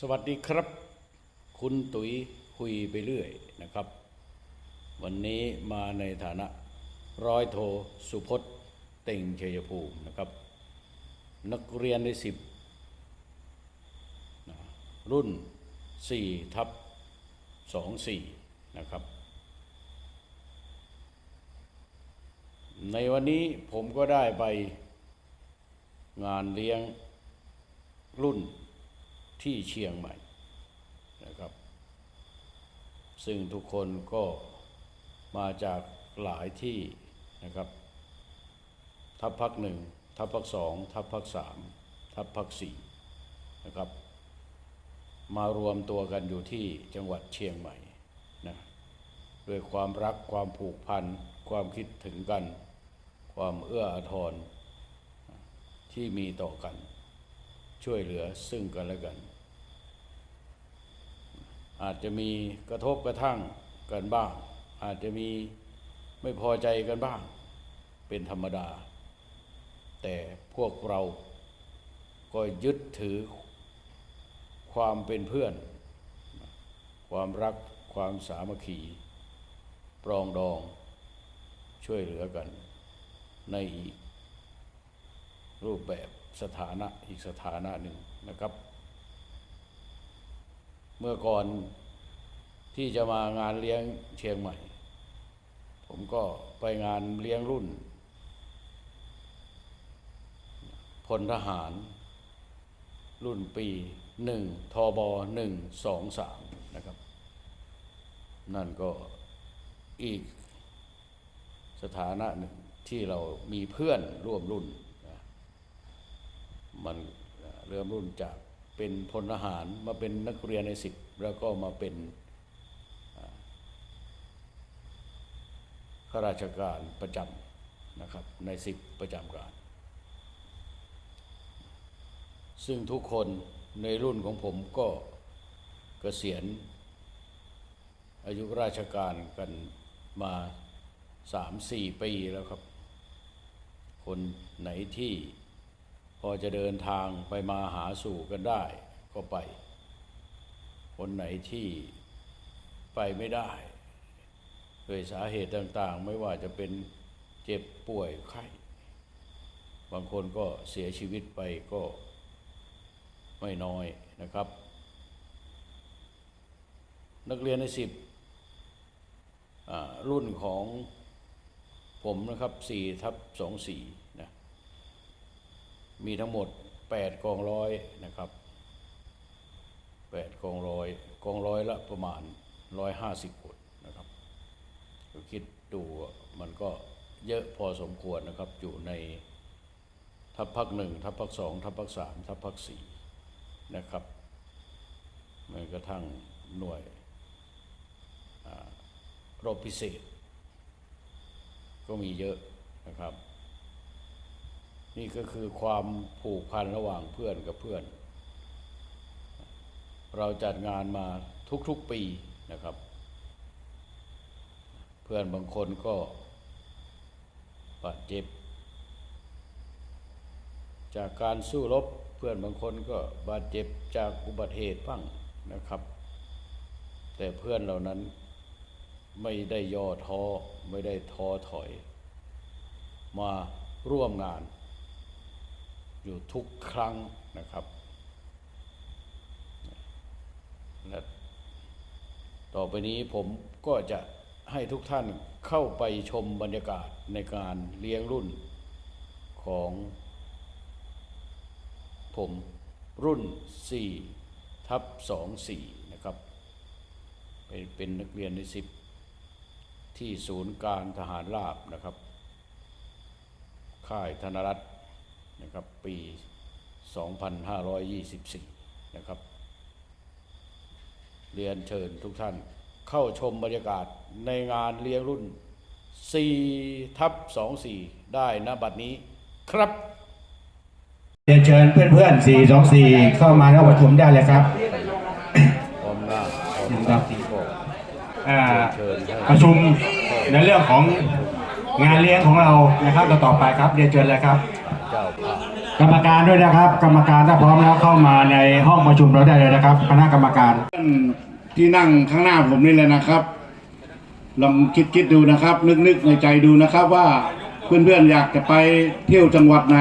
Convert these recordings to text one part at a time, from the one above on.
สวัสดีครับ คุณตุ๋ยคุยไปเรื่อยนะครับ วันนี้มาในฐานะร้อยโทสุพจน์เต่งชัยภูมินะครับ นักเรียนในสิบรุ่น4ทับ24 นะครับ ในวันนี้ผมก็ได้ไปงานเลี้ยงรุ่น ที่เชียงใหม่นะครับ ซึ่งทุกคนก็มาจากหลายที่นะครับ ทัพพักหนึ่งทัพพักสองทัพพักสามทัพพักสี่นะครับ มารวมตัวกันอยู่ที่จังหวัดเชียงใหม่นะด้วยความรักความผูกพัน ความคิดถึงกัน ความเอื้ออาทรที่มีต่อกัน ช่วยเหลือซึ่งกันและกัน อาจจะมีกระทบกระทั่งกันบ้าง อาจจะมีไม่พอใจกันบ้าง เป็นธรรมดา แต่พวกเราก็ยึดถือความเป็นเพื่อน ความรักความสามัคคีปรองดองช่วยเหลือกันในอีกรูปแบบสถานะอีกสถานะหนึ่งนะครับ เมื่อก่อนที่จะมางานเลี้ยงเชียงใหม่ ผมก็ไปงานเลี้ยงรุ่นพลทหาร รุ่นปีหนึ่งทบหนึ่งสองสามนะครับ นั่นก็อีกสถานะหนึ่งที่เรามีเพื่อนร่วมรุ่น มันเริ่มรุ่นจาก เป็นพลทหารมาเป็นนักเรียนในสิบแล้วก็มาเป็นข้าราชการประจำนะครับในสิบประจำการ ซึ่งทุกคนในรุ่นของผมก็เกษียณอายุราชการกันมาสามสี่ปีแล้วครับ คนไหนที่ พอจะเดินทางไปมาหาสู่กันได้ก็ไป คนไหนที่ไปไม่ได้ด้วยสาเหตุต่างๆ ไม่ว่าจะเป็นเจ็บป่วยไข้ บางคนก็เสียชีวิตไปก็ไม่น้อยนะครับ นักเรียนในสิบรุ่นของผมนะครับ4ทับ24นะ มีทั้งหมด 8 กองร้อยนะครับ 8 กองร้อย กองร้อยละประมาณ 150คนนะครับคิดดูมันก็เยอะพอสมควรนะครับ อยู่ในทัพพักหนึ่งทัพพักสองทัพพักสามทัพพักสี่นะครับแม้กระทั่งหน่วยรบพิเศษ ก็มีเยอะนะครับ นี่ก็คือความผูกพันระหว่างเพื่อนกับเพื่อน เราจัดงานมาทุกๆปีนะครับ เพื่อนบางคนก็บาดเจ็บ จากการสู้รบเพื่อนบางคนก็บาดเจ็บจากอุบัติเหตุบ้างนะครับ แต่เพื่อนเหล่านั้นไม่ได้ย่อท้อไม่ได้ท้อถอย มาร่วมงาน อยู่ทุกครั้งนะครับและต่อไปนี้ผมก็จะให้ทุกท่านเข้าไปชมบรรยากาศในการเลี้ยงรุ่นของผมรุ่น 4 ทับ 24 นะครับ เป็นเป็นนักเรียนใน 10 ที่ศูนย์การทหารราบนะครับ ค่ายธนรัฐนะครับปี 2524 นะครับ เรียนเชิญทุกท่านเข้าชมบรรยากาศในงานเลี้ยงรุ่น 4 ทับ 24 ได้นะบัดนี้ครับเรียนเชิญเพื่อนๆ 424 เข้ามาเข้าประชุมได้เลยครับพร้อมหน้าพร้อมครัตาบที่บอกอ่าเชิญให้ประชุมในเรื่องของงานเลี้ยงของเรานะครับต่อๆไปครับเรียนเชิญเลยครับเจ้าภาพ กรรมการด้วยนะครับ กรรมการถ้าพร้อมแล้วเข้ามาในห้องประชุมเราได้เลยนะครับคณะกรรมการท่านที่นั่งข้างหน้าผมนี่เลยนะครับ ลองคิดคิดดูนะครับ นึกนึกในใจดูนะครับว่าเพื่อนๆอยากจะไปเที่ยวจังหวัดไหน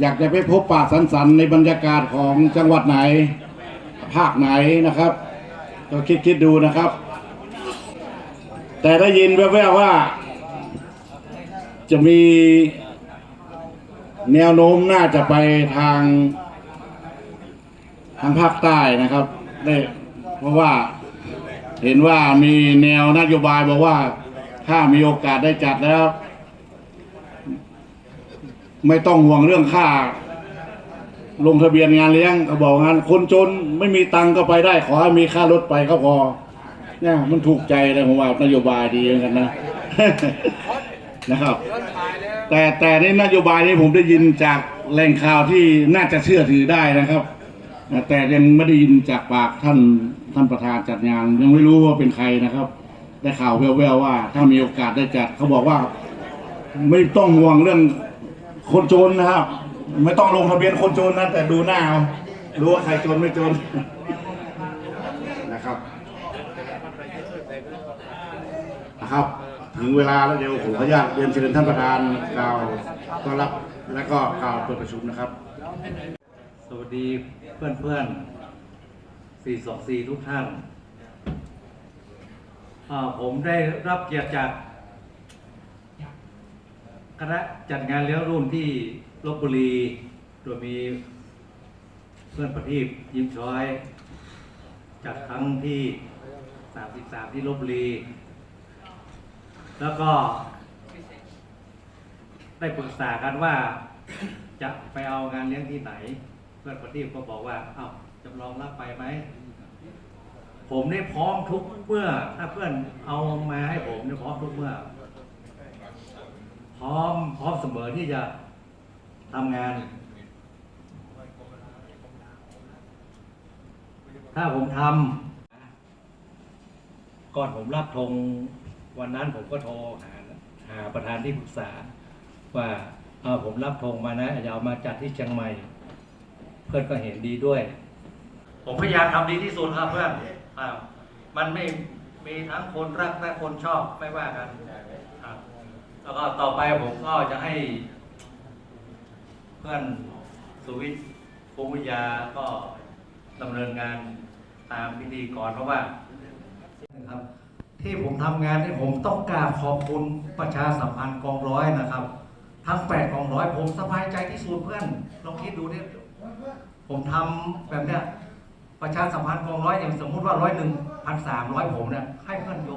อยากจะไปพบป่าสันสันๆในบรรยากาศของจังหวัดไหน ภาคไหนนะครับก็คิดคิดดูนะครับ แต่ได้ยินแว่วๆว่า จะมี แนวโน้มน่าจะไปทาง ทางภาคใต้นะครับได้เพราะว่าเห็นว่ามีแนวนโยบายบอกว่าถ้ามีโอกาสได้จัดแล้ว ไม่ต้องห่วงเรื่องค่า ลงทะเบียนงานเลี้ยงเขาบอกงานคนจนไม่มีตังก็ไปได้ ขอให้มีค่ารถไปก็พอเนี่ยมันถูกใจเลยผมว่านโยบายดีเหมือนกันนะ นะครับ แต่แต่ในนโยบายนี้ผมได้ยินจากแหล่งข่าวที่น่าจะเชื่อถือได้นะครับ แต่ยังไม่ได้ยินจากปากท่านท่านประธานจัดงาน ยังไม่รู้ว่าเป็นใครนะครับ ได้ข่าวแว่วๆว่า ถ้ามีโอกาสได้จัดเขาบอกว่า ไม่ต้องห่วงเรื่องคนจนนะครับ ไม่ต้องลงทะเบียนคนจนนะแต่ดูหน้าเอารู้ว่าใครจนไม่จนนะครับนะครับ ถึงเวลาแล้วเดี๋ยวผมขออนุญาตเรียนเชิญท่านประธานกล่าวต้อนรับและก็กล่าวเปิดประชุมนะครับ สวัสดีเพื่อนเพื่อน424 ทุกท่าน ผมได้รับเกียรติจากคณะจัดงานเลี้ยงรุ่นที่ลบบุรี โดยมีเพื่อนประทีปยิ้มช้อย จัดครั้งที่ 33 ที่ลบบุรี แล้วก็ ได้ปรึกษากันว่าจะไปเอางานเลี้ยงที่ไหน เพื่อนประทีปก็บอกว่า เอ้าจำลองรับไปไหม ผมนี่พร้อมทุกเมื่อ ถ้าเพื่อนเอามาให้ผมเนี่ยพร้อมทุกเมื่อ พร้อมพร้อมเสมอที่จะทำงาน ถ้าผมทำก่อนผมรับธง วันนั้นผมก็โทรหาหาประธานที่ปรึกษา ว่าเออผมรับธงมานะอยาเอามาจัดที่เชียงใหม่ เพื่อนก็เห็นดีด้วย ผมพยายามทำดีที่สุดครับเพื่อนอ่ามันไม่มีทั้งคนรักและคนชอบไม่ว่ากันครับแล้วก็ต่อไปผมก็จะให้ เพื่อนสุวิทย์ภูมิยาก็ดำเนินงานตามพิธีก่อนเพราะว่านะครับ ที่ผมทำงานนี่ผมต้องกาบขอบคุณประชาสัมพันธ์กองร้อยนะครับ ทั้งแปดกองร้อยผมสบายใจที่สุดเพื่อนลองคิดดูนี่ผมทำแบบเนี้ยประชาสัมพันธ์กองร้อยอย่างสมมุติว่าร้อยหนึ่งพันสามร้อยผมเนี่ยให้เพื่อนโย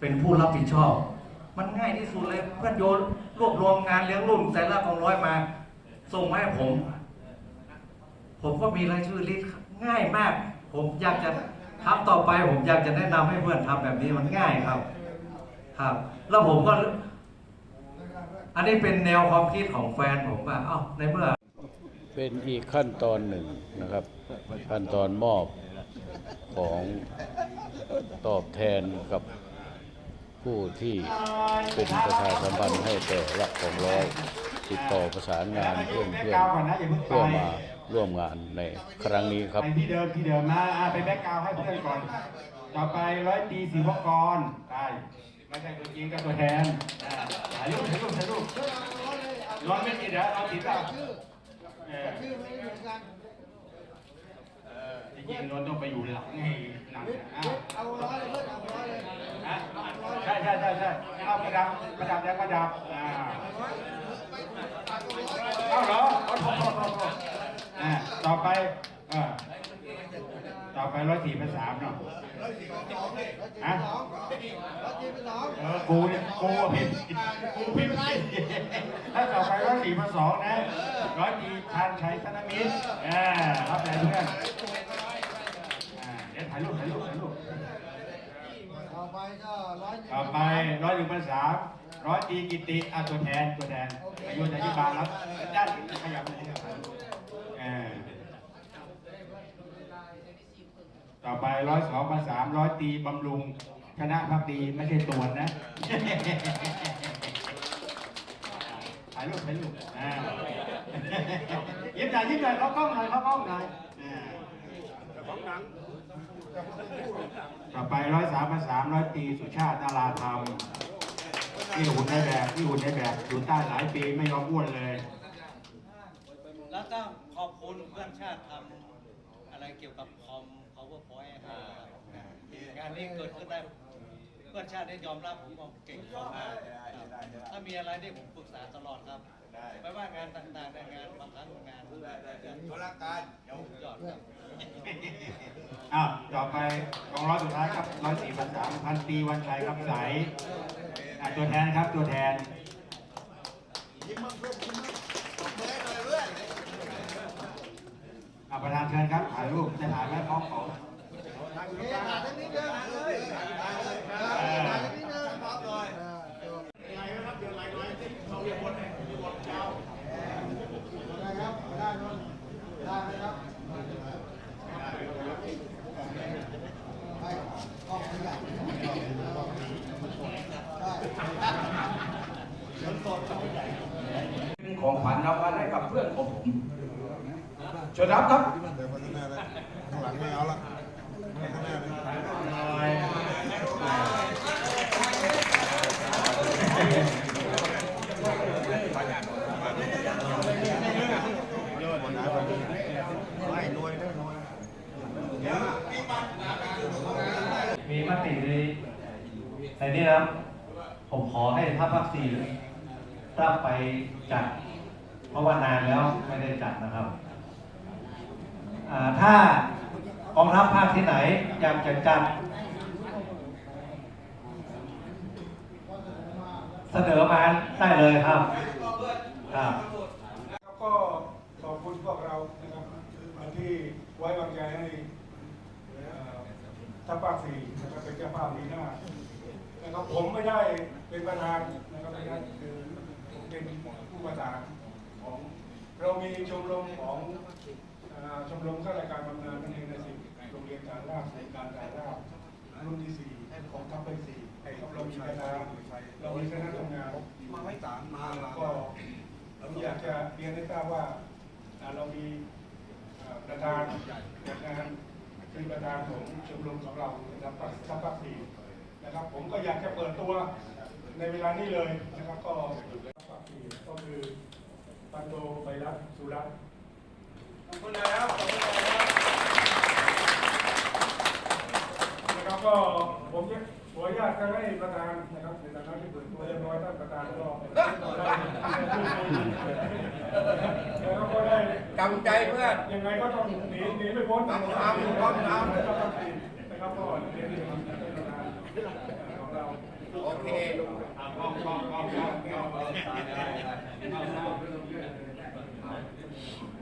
เป็นผู้รับผิดชอบ มันง่ายที่สุดเลยเพื่อนโยรวบรวมงานเลี้ยงรุ่นแต่ละกองร้อยมา ส่งมาให้ผม ผมก็มีรายชื่อลิสต์ง่ายมาก ผมอยากจะ ทำต่อไปผมอยากจะแนะนำให้เพื่อนทำแบบนี้มันง่ายครับ ครับ แล้วผมก็ อันนี้เป็นแนวความคิดของแฟนผมว่าเอ้าในเมื่อ เป็นอีกขั้นตอนหนึ่งนะครับ ขั้นตอนมอบของตอบแทนกับผู้ที่เป็นประชาสัมพันธ์ให้แต่ละของร้อยติดต่อประสานงานเพื่อนเพื่อนเพื่อมา ร่วมงานในครั้งนี้ครับที่เดิมที่เดิมนะอะไปแบ็กกราวให้เพื่อนก่อน ต่อไปร้อยตีศิวกรได้ไม่ใช่ตัวจริงก็ตัวแทนถ่ายรูปถ่ายรูปถ่ายรูปร้อยไม่ติดเหรอเอาติดเปล่าเออเหมืออจริงๆเราต้องไปอยู่หลังให้หนังเนี่ยเลยเอะฮะใช่ใช่ใช่ใช่เอาประดับประดับยังประดับอ่าเอาเหรอเอาโทษโทษโทษโทษอ่า ต่อไปอ่าต่อไปร้อยสี่พันสามเนาะฮะเออกูเนี่ยกูอะพิมพ์กูพิมพ์ผิดถ้าต่อไปร้อยสี่พันสองนะร้อยตีชาญชัยธนมิตรอ่ารับแต่เพื่อนอ่าเดี๋ยวถ่ายรูปถ่ายรูปถ่ายรูปต่อไปก็ร้อยต่อไปร้อยหนึ่งพันสามร้อยตีกิติอะตัวแทนตัวแทนอายุจะยิบาลครับด้านขยับเลยครับเออ ต่อไปร้อยสองพันสามร้อยตีบำรุง ชนะพักดีไม่ใช่ตัวนะถ่ายรูปถ่ายรูปอ่ายิ้มหน่อยยิ้มหน่อยเขากล้องหน่อยเขากล้องหน่อยอ่าต่อไปร้อยสามสามร้อยตีสุชาตินาราธรรมที่หุ่นในแบบที่หุ่นในแบบอยู่ใต้หลายปีไม่ยอมอ้วนเลย แล้วก็ขอบคุณเพื่อนชาติทำอะไรเกี่ยวกับคอม powerpoint ให้ครับ งานนี้เกิดขึ้นได้เพื่อนชาติได้ยอมรับผมว่าเก่งมากครับถ้ามีอะไรที่ผมปรึกษาตลอดครับไม่ว่างานต่างๆในงานบางครั้งงานธุรการเดี๋ยวยอดครับอ้าวต่อไปกองร้อยสุดท้ายครับร้อยสี่พันสามพันตีวันชัยครับใสอะตัวแทนครับตัวแทนอะประธานเชิญครับถ่ายรูปจะถ่ายไว้พร้อมของเฮ้ยถ่ายสักนิดเดียวถ่ายสักนิดเดียวครับเลยได้ครับได้ครับได้ครับให้กล้อง ของขวัญรับอะไรกับเพื่อนของผมเชิญรับครับ ข้างหลังไม่เอาละข้างหน้าเลย มีมติในในนี้นะครับ ผม ขอให้ทัพภาคสี่รับไปจัด เพราะว่านานแล้วไม่ได้จัดนะครับถ้ากองทัพภาคที่ไหนอยากจะจัด เสนอมาได้เลยครับครับแล้วก็ขอบคุณพวกเรานะครับที่ไว้วางใจให้เอ่อทัพภาคสี่นะครับเป็นเจ้าภาพปีหน้า นะครับผมไม่ได้เป็นประธานนะครับไม่ได้คือผมเป็นผู้ประสานของเรามีชมรมของชมรมข้าราชการบำนาญนั่นเองนะสิโรงเรียนการราชในการการราชรุ่นที่สี่ของทัพภาคสี่เรามีคณะเรามีคณะทำงานมาไม่สามมาละก็ผมอยากจะเรียนให้ทราบว่าเรามีประธานจัดงานคือประธานของชมรมของเรานะครับปักทัพปักสี นะครับผมก็อยากจะเปิดตัวในเวลานี้เลยนะครับก็ปักสีก็คือปันโตไบรัสสุรัตน์ขอบคุณแล้วขอบคุณแล้วนะครับก็ผมจะขออนุญาตจะให้ประธานนะครับในฐานะที่เปิดตัวเรียบร้อยท่านประธานก็ได้แล้วก็ได้กำใจเพื่อนยังไงก็ต้องหนีหนีไม่พ้นต้องทำต้องทำนะครับก็เรียน ที่ประธานของเราโอเค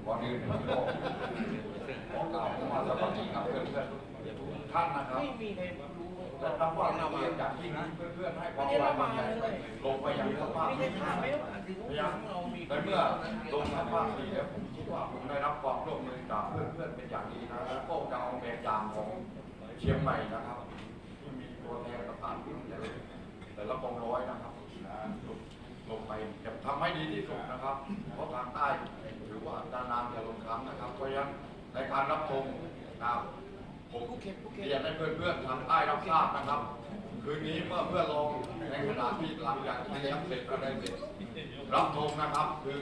วันนี้ผมก็ขอกล่าวมาสวัสดีกับเพื่อนๆทุกท่านนะครับและนับว่าเราเรียนจากที่นี้เพื่อนๆให้ความไว้วางใจลงไปยังสภาพที่พยายามในเมื่อลงสภาพดีแล้วผมคิดว่าผมได้รับความร่วมมือจากเพื่อนๆเป็นอย่างดีนะแล้วก็จะเอาแบบอย่างของเชียงใหม่นะครับ ตัวแทนสถานที่แต่ละกองร้อยนะครับนะลงไปจะทำให้ดีที่สุดนะครับ เพราะทางใต้หรือว่านานๆจะลงครั้งนะครับ เพราะฉะนั้นในการรับชมนะครับผมเรียนให้เพื่อนๆทางใต้รับทราบนะครับ คืนนี้เมื่อเพื่อลงในขณะที่หลังจากที่เลี้ยงเสร็จอะไรเสร็จรับชมนะครับ คือ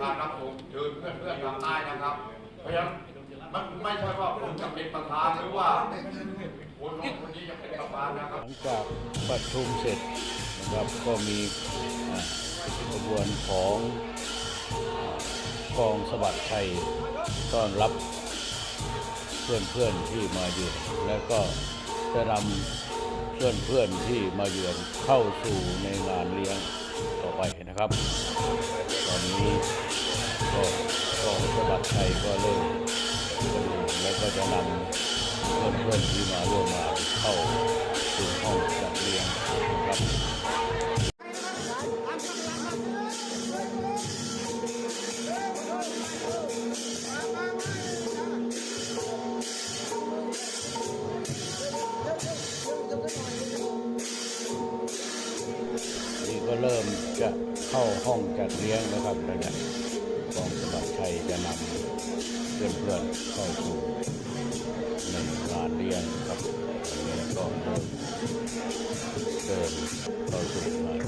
การรับชมเชิญเพื่อนๆทางใต้นะครับ เพราะฉะนั้นมันไม่ใช่ว่าผมจะเป็นประธานหรือว่า หลังจากประชุมเสร็จนะครับก็มีกระบวนของกองสวัสดิ์ชัยต้อนรับเพื่อนๆที่มาเยือนแล้วก็จะนำเพื่อนๆที่มาเยือนเข้าสู่ในงานเลี้ยงต่อไปนะครับ ตอนนี้ก็กองสวัสดิ์ชัยก็เริ่มประชุมแล้วก็จะนำ เพื่อนๆที่มาร่วมงานเข้าสู่ห้องจัดเลี้ยงครับนี่ก็เริ่มจะเข้าห้องจัดเลี้ยงนะครับแล้วเนี่ยกองสมัครชัยจะนำเพื่อนๆเข้าสู่ ในงานเรียนครับวันนี้ก็เริ่มเดินเข้าสู่งาน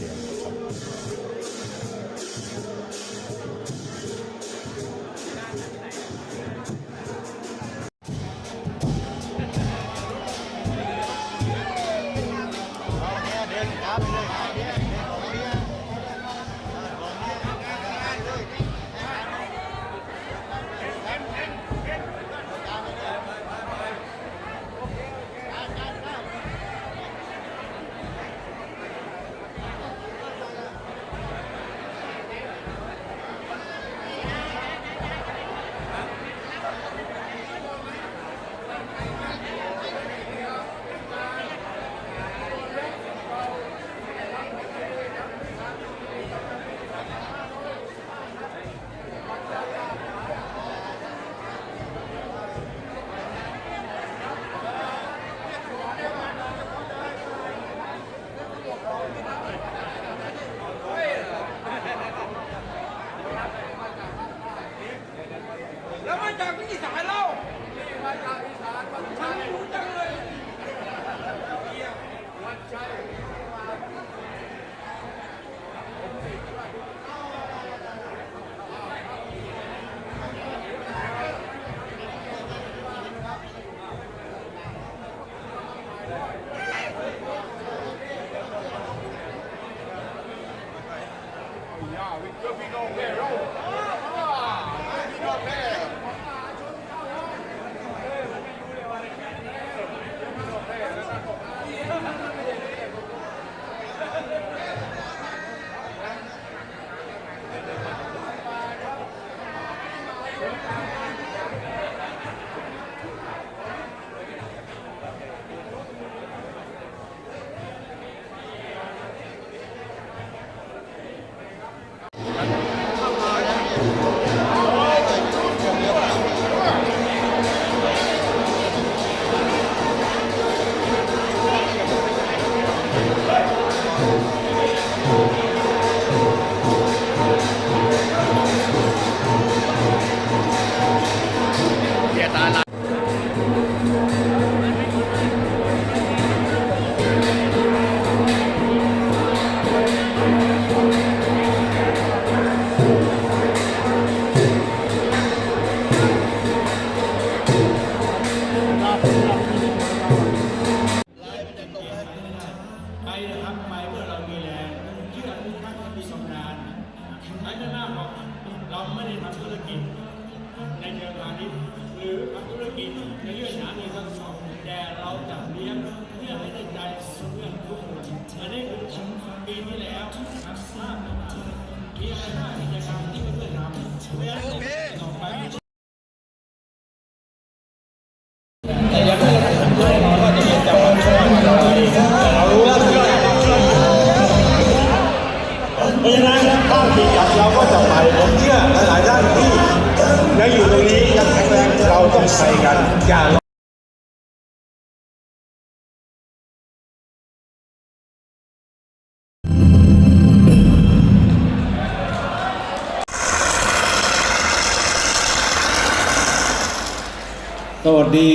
ดี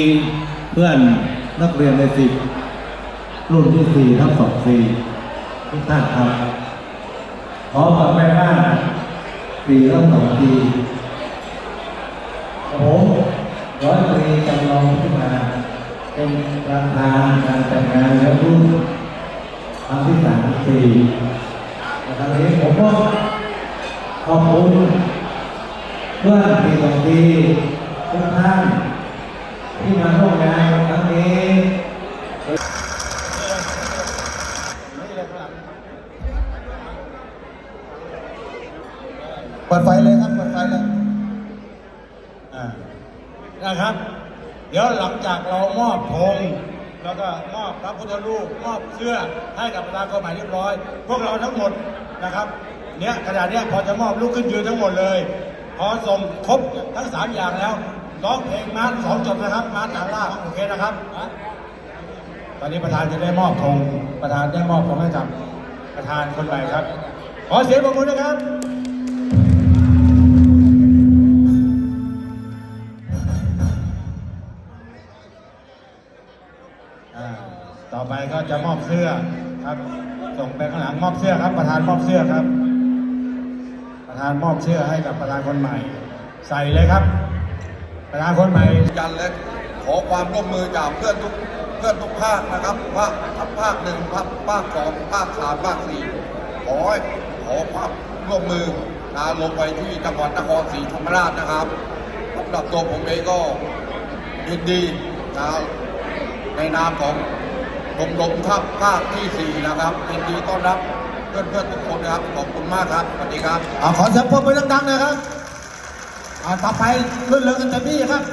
เพื่อนนักเรียนในสิบรุ่นที่สี่ทั้งสองสี่ทุกท่านครับขอฝากแม่บ้านสี่ทั้งสองทีผมร้อยตรีจำลองขึ้นมา เป็นประธานการจัดงานและรุ่นครั้งที่สามที่สี่ในครั้งนี้ผมก็ขอบคุณเพื่อนสี่สองทีทุกท่าน ที่มาร่วมงานครั้งนี้เปิดไฟเลยครับเปิดไฟเลยอ่านะครับ เดี๋ยวหลังจากเรามอบธงแล้วก็มอบพระพุทธรูปมอบเสื้อให้กับประธานกฎหมายเรียบร้อย พวกเราทั้งหมดนะครับ เนี้ยกระดาษเนี้ยพอจะมอบลุกขึ้นยืนทั้งหมดเลย พอส่งครบทั้งสามอย่างแล้ว ร้องเพลงมาร์สองจบนะครับ มาร์างล่างโอเคนะครับ ตอนนี้ประธานจะได้มอบธงประธานได้มอบธงให้กับประธานคนใหม่ครับ ขอเสียงปรบมือนะครับต่อไปก็จะมอบเสื้อครับ ส่งไปข้างหลังมอบเสื้อครับ ประธานมอบเสื้อครับ ประธานมอบเสื้อให้กับประธานคนใหม่ ใส่เลยครับ ประธานคนใหม่ยันและขอความร่วมมือจากเพื่อนทุกเพื่อนทุกภาคนะครับภาคทั้งภาคหนึ่งภาคภาคสองภาคสามภาคสี่ขอขอความร่วมมือนะลงไปที่จังหวัดนครศรีธรรมราชนะครับสำหรับตัวผมเองก็ยินดีนะในนามของกรมลมทัพภาคที่สี่นะครับยินดีต้อนรับเพื่อนๆทุกคนนะครับ ขอบคุณมากครับ สวัสดีครับ ขอเสียงปรบมือดังๆนะครับ ต่อไปรุ่นเรือกันเต็มที่ครับ